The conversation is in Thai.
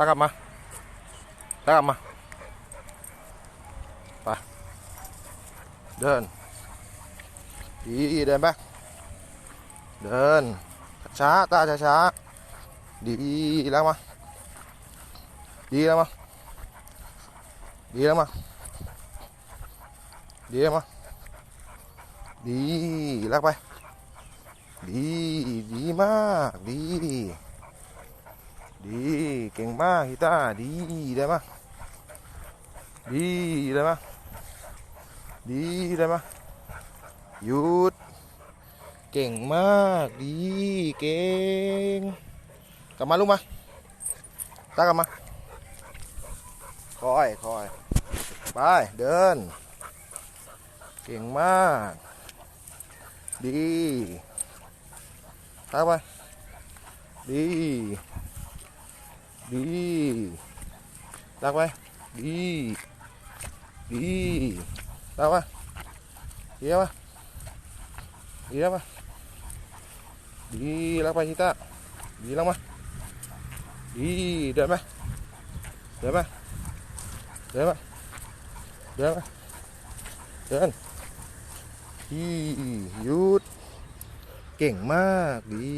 ตากลับมาตากลับมาไปเดินดีเดินไปเดินช้าตาช้าช้าๆ ดีเก่งมากฮิต้าดีได้มดีได้มดีได้มหยุด เก่งมากดีเก่งกลับมาลูกมาตากลับมาคอยคอยไปเดิน เก่งมาก ดีตากไปดี ดีลากไปดีดีลากไปเยี่ยมเยี่ยมดีลากไปชิตาดีลากมาดีเดินไปเดินไปเดินไปเดินไปเดินดีหยุดเก่งมากดี